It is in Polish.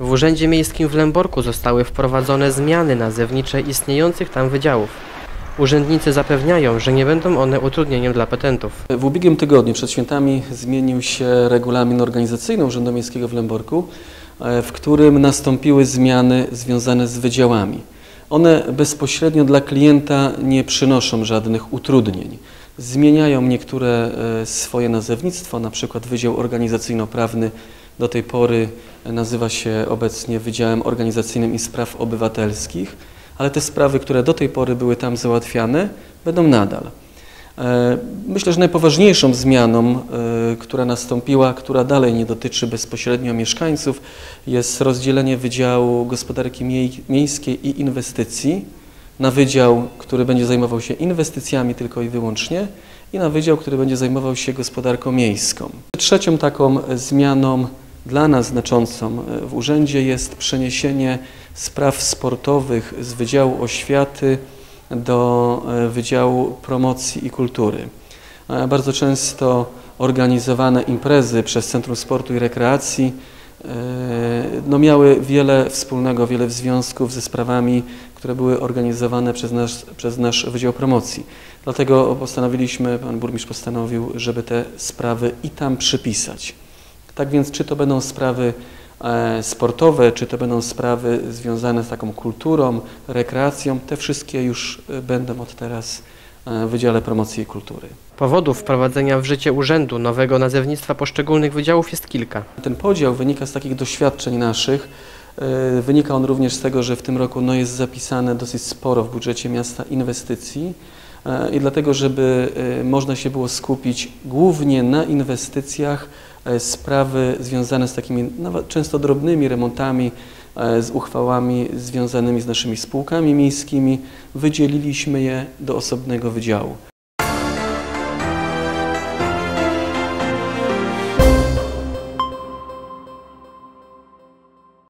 W Urzędzie Miejskim w Lęborku zostały wprowadzone zmiany nazewnicze istniejących tam wydziałów. Urzędnicy zapewniają, że nie będą one utrudnieniem dla petentów. W ubiegłym tygodniu przed świętami zmienił się regulamin organizacyjny Urzędu Miejskiego w Lęborku, e, w którym nastąpiły zmiany związane z wydziałami. One bezpośrednio dla klienta nie przynoszą żadnych utrudnień. Zmieniają niektóre e, swoje nazewnictwo, na przykład Wydział Organizacyjno-Prawny do tej pory nazywa się obecnie Wydziałem Organizacyjnym i Spraw Obywatelskich, ale te sprawy, które do tej pory były tam załatwiane, będą nadal. E, Myślę, że najpoważniejszą zmianą, e, która nastąpiła, która dalej nie dotyczy bezpośrednio mieszkańców, jest rozdzielenie Wydziału Gospodarki Miej- Miejskiej i Inwestycji na wydział, który będzie zajmował się inwestycjami tylko i wyłącznie i na wydział, który będzie zajmował się gospodarką miejską. Trzecią taką zmianą dla nas znaczącą e, w urzędzie jest przeniesienie spraw sportowych z Wydziału Oświaty do e, Wydziału Promocji i Kultury. E, Bardzo często organizowane imprezy przez Centrum Sportu i Rekreacji no miały wiele wspólnego, wiele związków ze sprawami, które były organizowane przez nasz, przez nasz Wydział Promocji. Dlatego postanowiliśmy, pan burmistrz postanowił, żeby te sprawy i tam przypisać. Tak więc czy to będą sprawy e, sportowe, czy to będą sprawy związane z taką kulturą, rekreacją, te wszystkie już e, będą od teraz e, w Wydziale Promocji i Kultury. Powodów wprowadzenia w życie urzędu nowego nazewnictwa poszczególnych wydziałów jest kilka. Ten podział wynika z takich doświadczeń naszych. Wynika on również z tego, że w tym roku no, jest zapisane dosyć sporo w budżecie miasta inwestycji i dlatego, żeby można się było skupić głównie na inwestycjach, sprawy związane z takimi nawet często drobnymi remontami, e, z uchwałami związanymi z naszymi spółkami miejskimi, wydzieliliśmy je do osobnego wydziału.